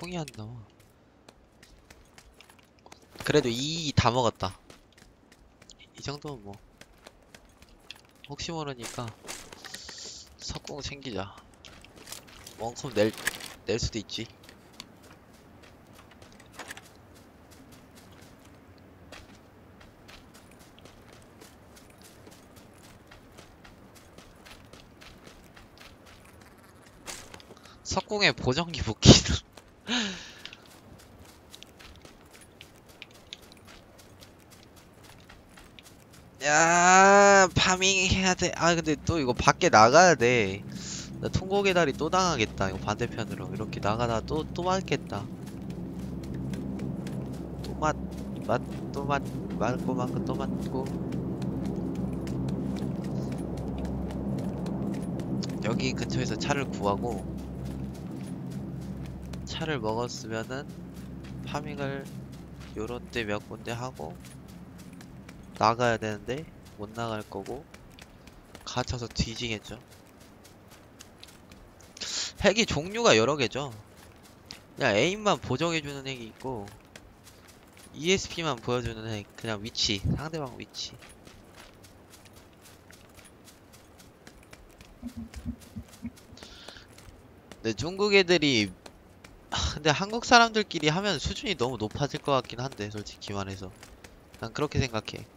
총이 안 나와. 그래도 이 다 먹었다. 이 정도면 뭐 혹시 모르니까 석궁 챙기자. 원컵 낼, 낼 수도 있지. 석궁에 보정기 붙기는 야 파밍 해야 돼. 아 근데 또 이거 밖에 나가야 돼. 나 통곡의 달이 또 당하겠다. 이거 반대편으로 이렇게 나가다 또 또 맞겠다. 또 맞, 맞, 또 맞, 맞고 맞고 또 맞고. 여기 근처에서 차를 구하고 차를 먹었으면은 파밍을 요런 데 몇 군데 하고 나가야 되는데 못 나갈 거고 갇혀서 뒤지겠죠. 핵이 종류가 여러 개죠. 그냥 에임만 보정해주는 핵이 있고 ESP만 보여주는 핵, 그냥 위치, 상대방 위치. 근데 중국 애들이 아, 근데 한국 사람들끼리 하면 수준이 너무 높아질 것 같긴 한데 솔직히 말해서 난 그렇게 생각해.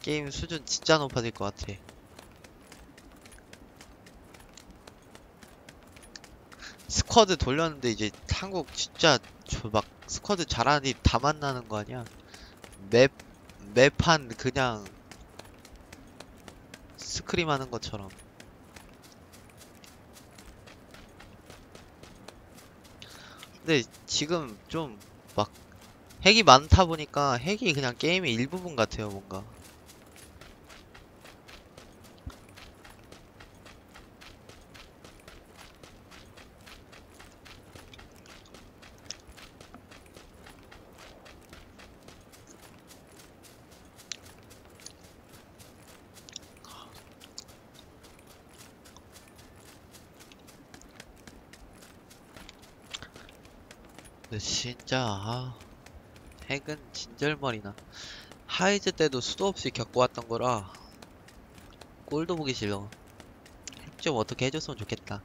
게임 수준 진짜 높아질 것 같아. 스쿼드 돌렸는데 이제 한국 진짜 저막 스쿼드 잘하는 애다 만나는 거 아니야? 맵, 맵한 그냥 스크림 하는 것처럼. 근데 지금 좀 막 핵이 많다 보니까 핵이 그냥 게임의 일부분 같아요, 뭔가. 근데 진짜 아, 핵은 진절머리나. 하이즈 때도 수도 없이 겪고 왔던 거라 꼴도 보기 싫어. 핵 좀 어떻게 해줬으면 좋겠다.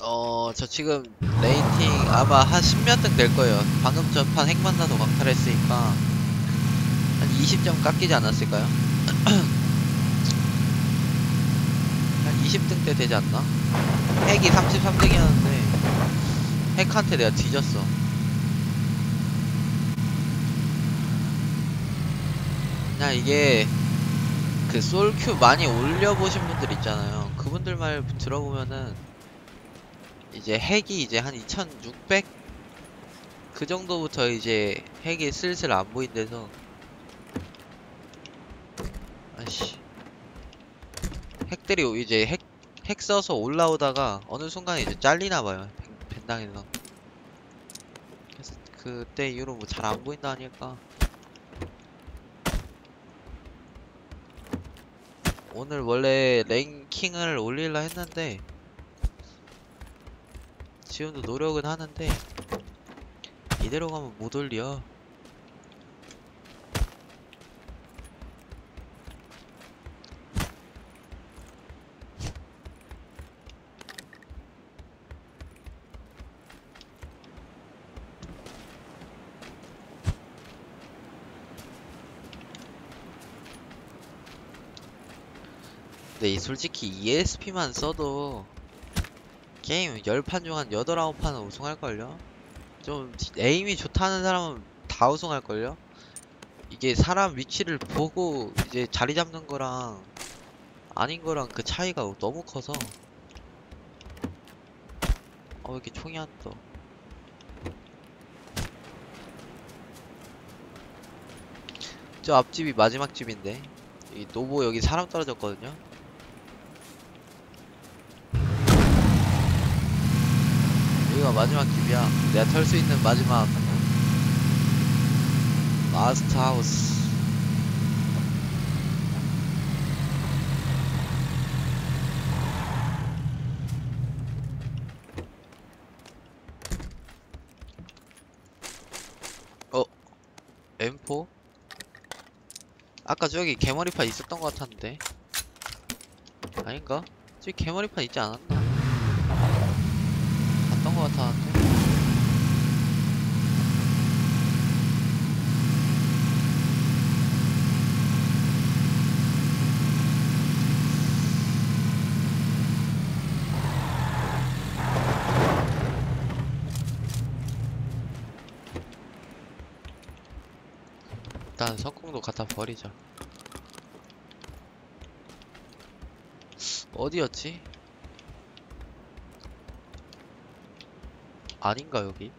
어 저 지금 레이팅 아마 한 10몇 등 될 거예요. 방금 전판 핵 만나서 광탈했으니까 한 20점 깎이지 않았을까요? 한 20등 때 되지 않나? 핵이 33등이었는데 핵한테 내가 뒤졌어 그냥 이게 그 솔큐 많이 올려보신 분들 있잖아요 그분들 말 들어보면은 이제 핵이 이제 한 2600? 그 정도부터 이제 핵이 슬슬 안 보인대서 아씨 핵들이 이제 핵, 핵 써서 올라오다가 어느 순간에 이제 잘리나 봐요. 벤- 벤당에서. 그래서 그때 이후로 뭐 잘 안 보인다 하니까 오늘 원래 랭킹을 올리려 했는데 지금도 노력은 하는데 이대로 가면 못 올려. 근데 이 솔직히 ESP만 써도 게임 10판 중 한 8, 9판은 우승할걸요? 좀 에임이 좋다는 사람은 다 우승할걸요? 이게 사람 위치를 보고 이제 자리 잡는 거랑 아닌 거랑 그 차이가 너무 커서 어, 왜 이렇게 총이 안 떠? 저 앞집이 마지막 집인데 이 노보 여기 사람 떨어졌거든요? 마지막 마지막 기이야 내가 털 수 있는 마지막 마스터 하우스 어 M4? 아까 저기 개머리판 있었던 것 같았는데 아닌가? 저기 개머리판 있지 않았나? 것 같았는데 일단 석궁도 갖다 버리자 어디였지? 아닌가 여기?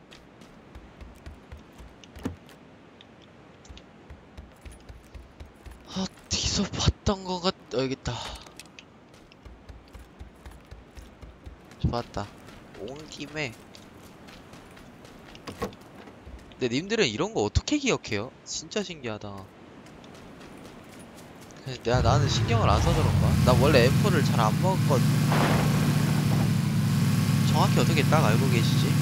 어디서 봤던 것 같... 어, 여기 있다 좋았다 온 김에 근데 님들은 이런 거 어떻게 기억해요? 진짜 신기하다 내가 나는 신경을 안 써서 그런가? 나 원래 M4를 잘안 먹었거든 정확히 어떻게 딱 알고 계시지?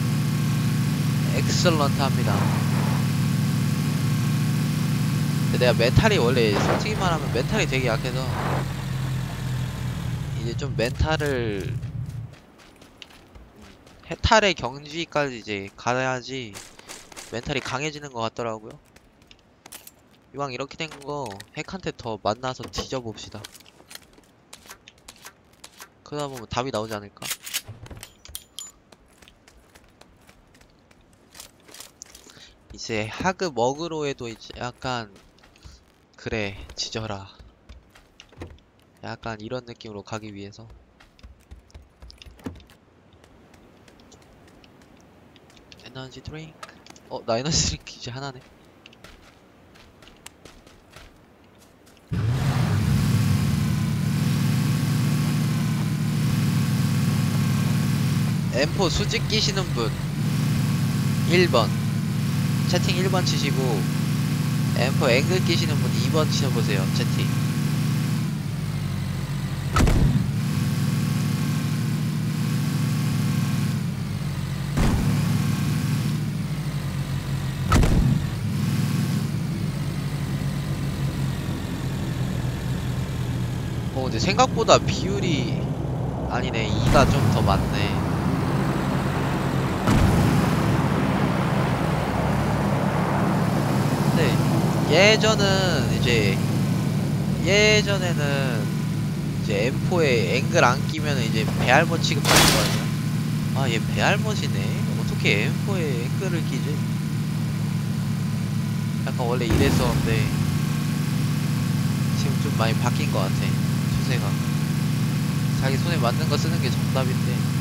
엑설런트 합니다 근데 내가 멘탈이 원래 솔직히 말하면 멘탈이 되게 약해서 이제 좀 멘탈을 음, 해탈의 경지까지 이제 가야지 멘탈이 강해지는 것 같더라고요. 이왕 이렇게 된 거 핵한테 더 만나서 뒤져봅시다. 그러다 보면 답이 나오지 않을까? 이제 하급 먹으로에도 이제 약간 그래 지져라. 약간 이런 느낌으로 가기 위해서. 에너지 드링크? 어, 나 에너지 드링크 이제 하나네. M4 수직 끼시는 분. 1번 채팅 1번 치시고 M4 앵글 끼시는 분 2번 치셔보세요 채팅. 어 근데 생각보다 비율이 아니네. 2가 좀 더 많네 근데 예전은 이제 예전에는 이제 M4에 앵글 안 끼면 이제 배알못 취급하는 거아니야 아얘 배알못이네. 어떻게 M4에 앵글을 끼지? 약간 원래 이랬었는데 지금 좀 많이 바뀐 것 같아. 추세가. 자기 손에 맞는 거 쓰는 게 정답인데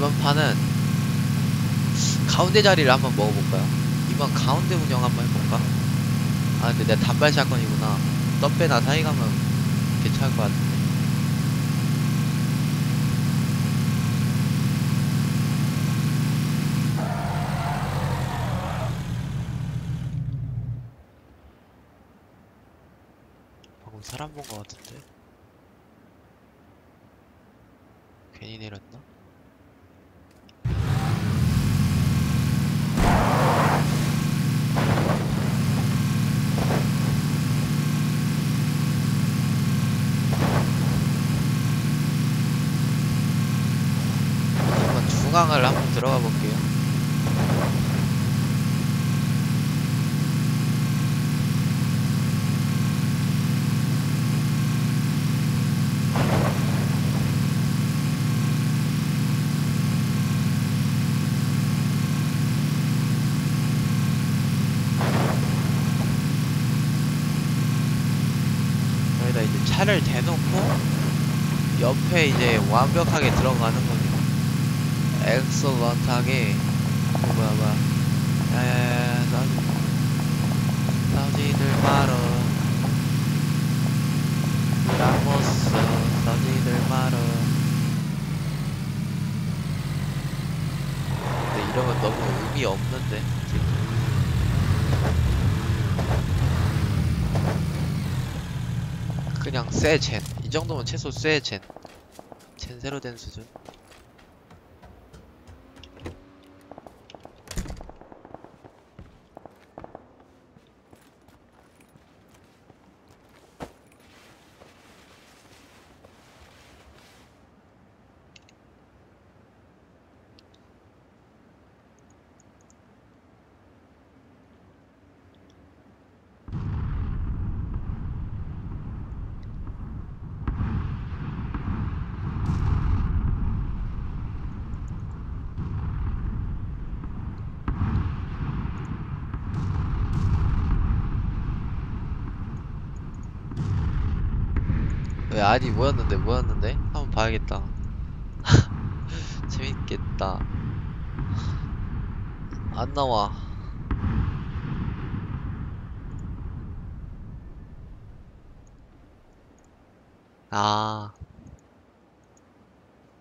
이번 판은 가운데 자리를 한번 먹어볼까요? 이번 가운데 운영 한번 해볼까? 아 근데 내가 단발 샷건이구나 덤배나 사이 가면 괜찮을 것 같은데 사람 본 것 같은데 괜히 내렸나? 중앙을 한번 들어가 볼게요. 여기다 이제 차를 대놓고 옆에 이제 완벽하게 들어가는 거죠. 엑설런트하게 어, 뭐야 뭐야. 야야야 싸우지들 말어. 라모스 싸우지들 말어. 근데 이러면 너무 의미 없는데 지금. 그냥 쎄젠. 이 정도면 최소 쎄젠. 젠세로 된 수준 왜 아니 뭐였는데 뭐였는데? 한번 봐야겠다. 재밌겠다. 안 나와. 아.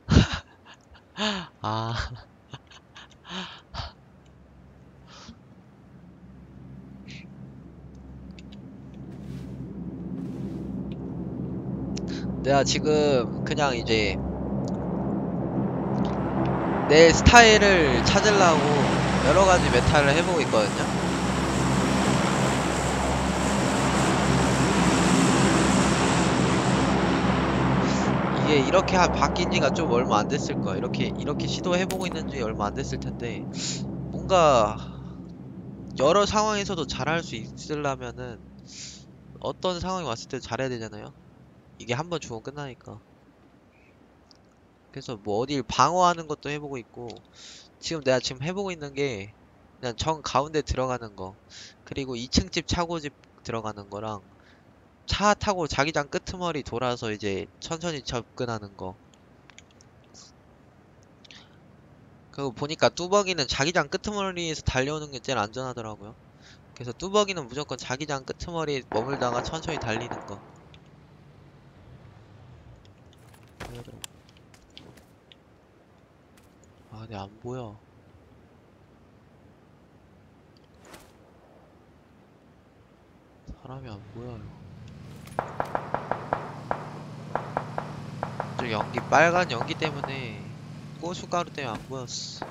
아. 내가 지금 그냥 이제 내 스타일을 찾으려고 여러 가지 메탈을 해보고 있거든요. 이게 이렇게 한 바뀐 지가 좀 얼마 안 됐을 거야. 이렇게 이렇게 시도해보고 있는 지 얼마 안 됐을 텐데 뭔가 여러 상황에서도 잘할 수 있으려면은 어떤 상황이 왔을 때 잘해야 되잖아요. 이게 한번 주고 끝나니까. 그래서 뭐 어딜 방어하는 것도 해보고 있고, 지금 내가 지금 해보고 있는 게 그냥 정 가운데 들어가는 거, 그리고 2층 집 차고집 들어가는 거랑 차 타고 자기장 끄트머리 돌아서 이제 천천히 접근하는 거. 그리고 보니까 뚜벅이는 자기장 끄트머리에서 달려오는 게 제일 안전하더라고요. 그래서 뚜벅이는 무조건 자기장 끄트머리에 머물다가 천천히 달리는 거. 아, 근데 안 보여. 사람이 안 보여요. 저 연기, 빨간 연기 때문에 고춧가루 때문에 안 보였어.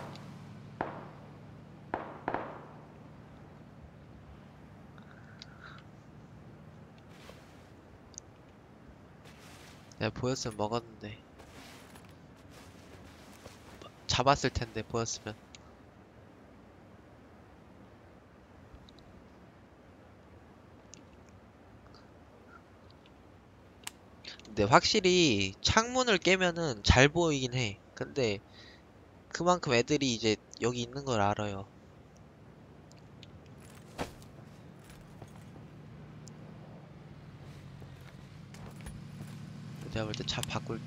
내가 보였으면 먹었는데. 잡았을 텐데 보였으면. 근데 확실히 창문을 깨면은 잘 보이긴 해. 근데 그만큼 애들이 이제 여기 있는 걸 알아요 내가 볼 때 차 바꿀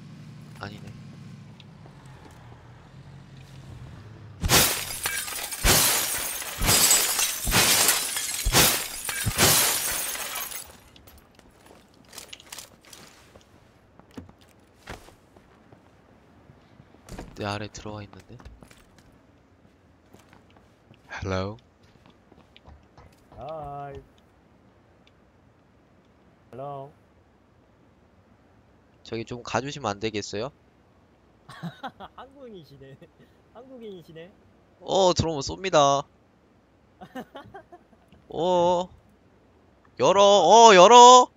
아니네 내 아래 들어와 있는데. Hello. Hi. Hello. 저기 좀 가주시면 안 되겠어요? 한국인이시네. 한국인이시네. 어, 들어오면 쏩니다. 어. 열어. 어, 열어.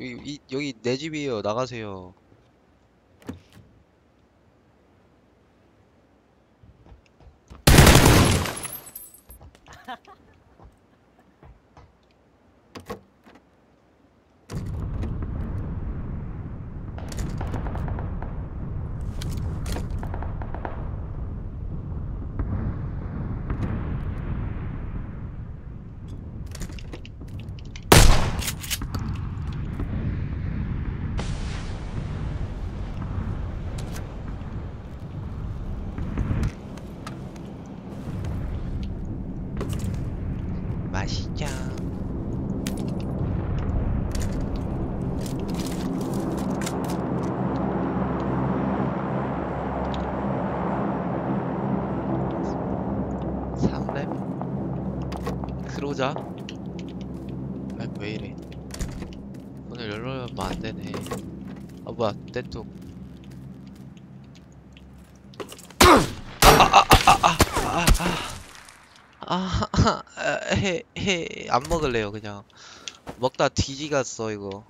여기 이, 여기 내 집이에요. 나가세요. 뭐야 떼뚝. 아해해 안 먹을래요 그냥 먹다 뒤지 갔어 이거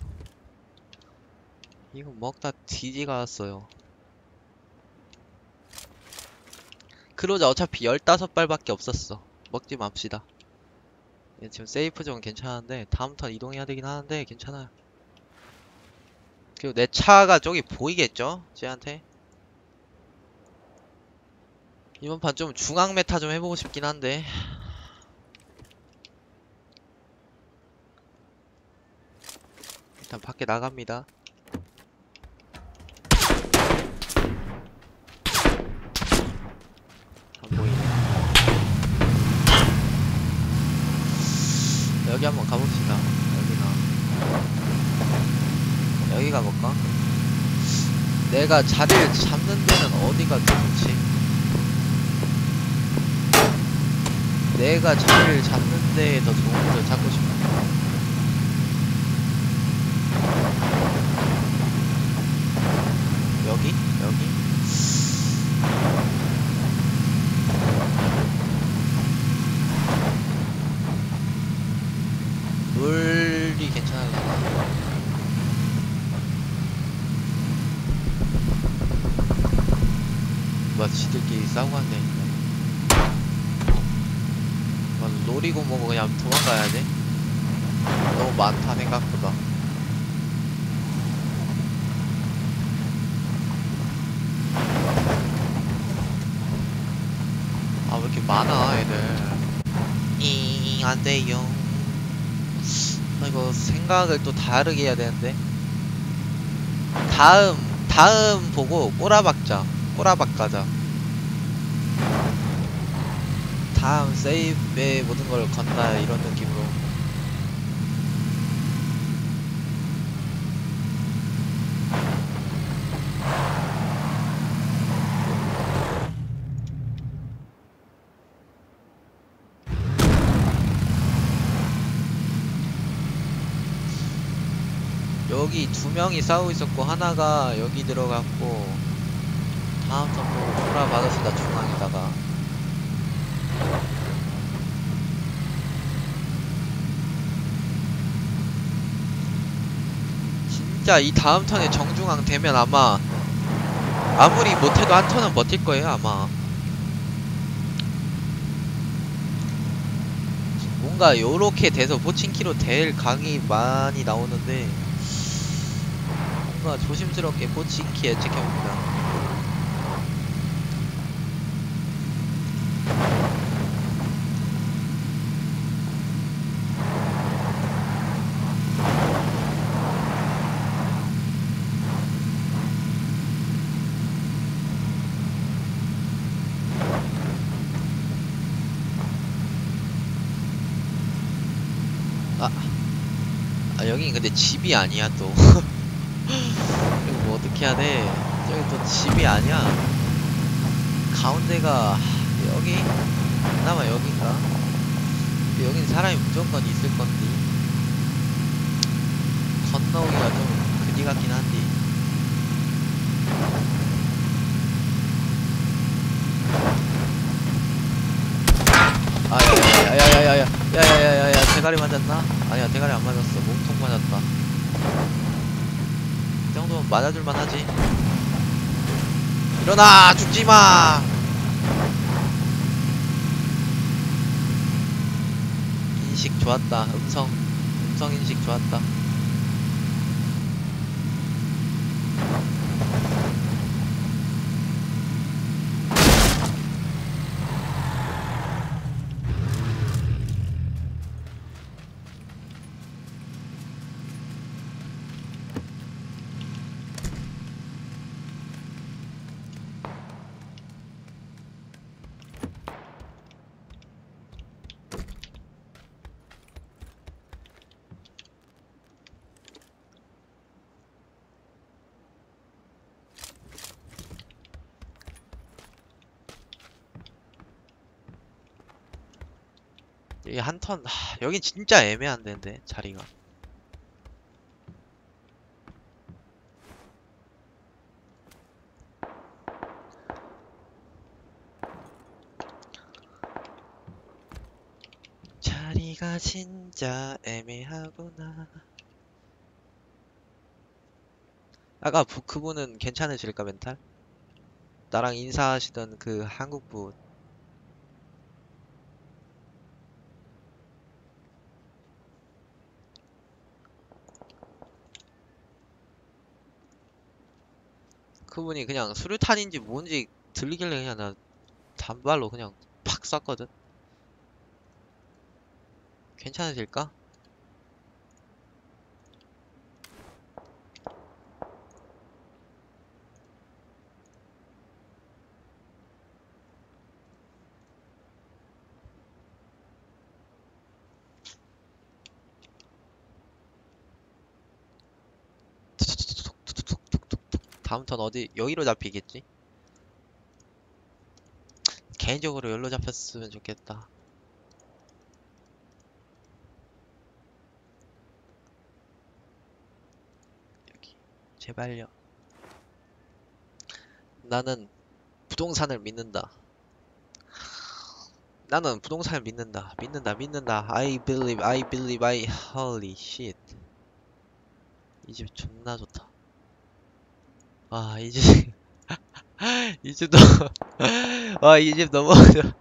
이거 먹다 뒤지 갔어요 그러자 어차피 15발밖에 없었어 먹지 맙시다 예, 지금 세이프 존 괜찮은데 다음 턴 이동해야 되긴 하는데 괜찮아요 그리고 내 차가 저기 보이겠죠? 쟤한테? 이번 판 좀 중앙 메타 좀 해보고 싶긴 한데. 일단 밖에 나갑니다. 여기 한번 가봅시다 여기나 여기 가볼까? 내가 자리를 잡는 데는 어디가 더 좋지? 내가 자리를 잡는 데에 더 좋은 곳을 찾고 싶어. 여기? 여기? 롤이 괜찮을라나? 뭐야, 싸우고 앉아있네. 뭐, 노리고 뭐고 그냥 도망가야 돼? 너무 많다, 생각보다. 아, 왜 이렇게 많아, 애들. 잉, 안 돼요. 아, 이거 생각을 또 다르게 해야 되는데. 다음, 다음 보고 꼬라박자. 꼬라박 가자. 다음 세이브에 모든 걸 건다 이런 느낌으로. 여기 두 명이 싸우고 있었고 하나가 여기 들어갔고 다음 턴뭐 돌아박았습니다 중앙에다가 진짜 이 다음 턴에 정중앙 되면 아마 아무리 못해도 한 턴은 버틸 거예요 아마. 뭔가 요렇게 돼서 포칭키로 될 각이 많이 나오는데 뭔가 조심스럽게 포칭키 예측해봅니다 아 여긴 근데 집이 아니야 또. 이거 뭐 어떻게 해야 돼? 저기 또 집이 아니야. 가운데가 여기? 그나마 여긴가? 여긴 사람이 무조건 있을 건데. 건너오기가 좀 대가리 맞았나? 아니야 대가리 안 맞았어. 몸통 맞았다. 이 정도면 맞아줄만 하지. 일어나 죽지마! 인식 좋았다. 음성 음성 인식 좋았다 이한 턴, 하, 여긴 진짜 애매한데, 근데, 자리가. 자리가 진짜 애매하구나. 아까 부- 그분은 괜찮으실까, 멘탈? 나랑 인사하시던 그 한국분. 그분이 그냥 수류탄인지 뭔지 들리길래 그냥 나 단발로 그냥 팍 쐈거든. 괜찮으실까? 다음 턴 어디 여기로 잡히겠지? 개인적으로 여기로 잡혔으면 좋겠다. 여기 제발요. 나는 부동산을 믿는다. 나는 부동산을 믿는다. 믿는다. 믿는다. I believe. I believe. I holy shit. 이 집 존나 좋다. 아, 이 집. 이집 너무. 아, 이집 너무.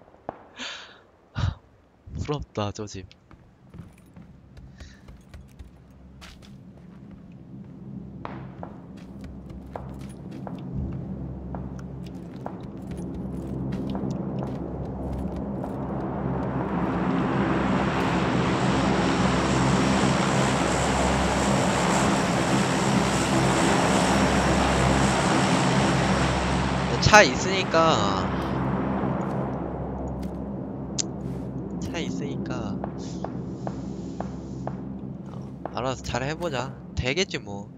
부럽다, 저 집. 차 있으니까. 차 있으니까. 어, 알아서 잘 해보자. 되겠지 뭐.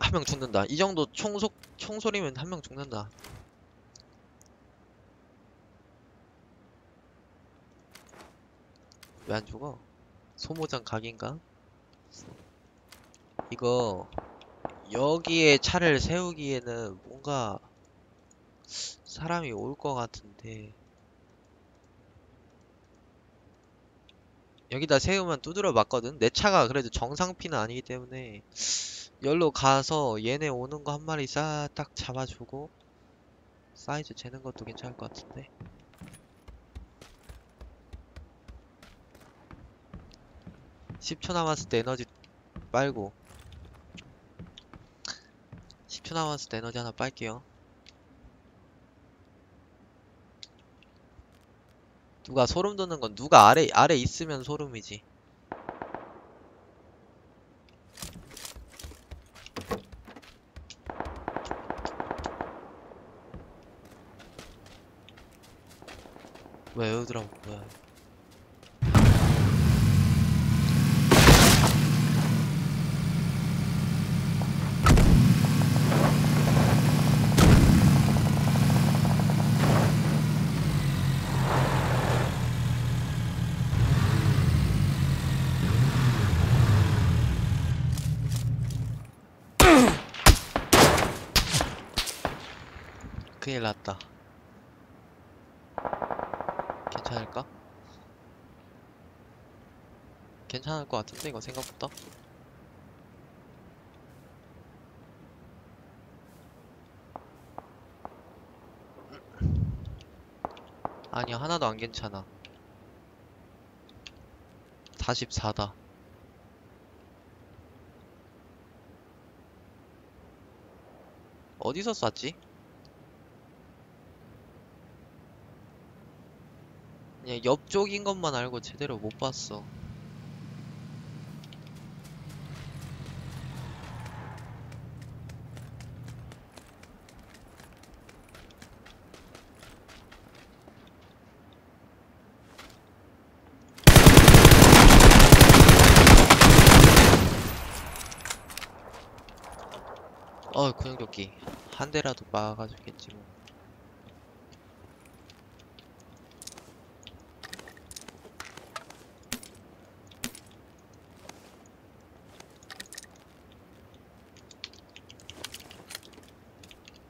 한 명 죽는다. 이 정도 총속 총소리면 한 명 죽는다. 왜 안 죽어? 소모장 각인가? 이거 여기에 차를 세우기에는 뭔가 사람이 올 것 같은데. 여기다 세우면 두드려 맞거든? 내 차가 그래도 정상피는 아니기 때문에 열로 가서 얘네 오는 거 한 마리 싹 딱 잡아주고 사이즈 재는 것도 괜찮을 것 같은데. 10초 남았을 때 에너지 빨고 10초 남았을 때 에너지 하나 빨게요. 누가 소름 돋는 건 누가 아래 아래 있으면 소름이지. 왜 에어드랍 뭐야? 났다. 괜찮을까? 괜찮을 것 같은데 이거 생각보다? 아니야 하나도 안 괜찮아 44다 어디서 쐈지? 그냥 옆쪽인 것만 알고 제대로 못 봤어. 어, 구형조끼. 한 대라도 막아주겠지 뭐.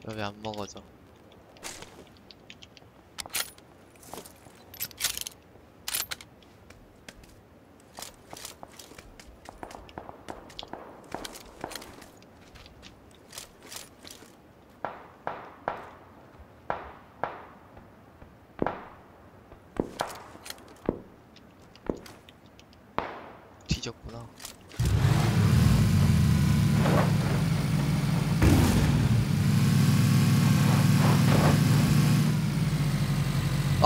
여기 안 먹어져. 뒤졌구나.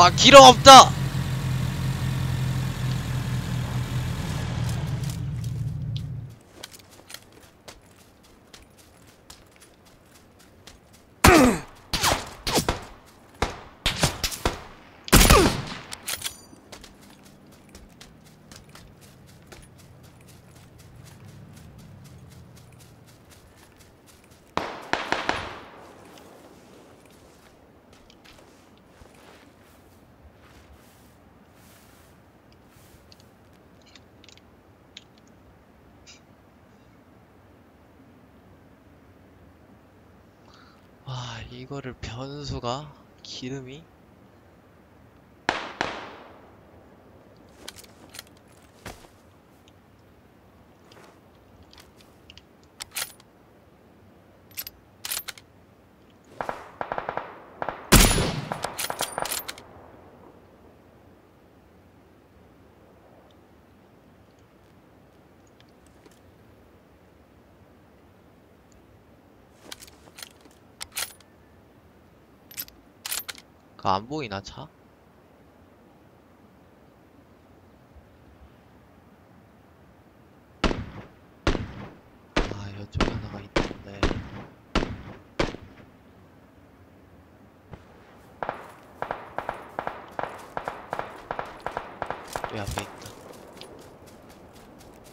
아, 기름 없다! 와, 이거를 변수가? 기름이? 그 안 보이나, 차? 아, 이쪽에 하나가 있던데. 왜 앞에 있다.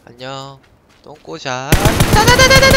안녕. 따다다다다다다다!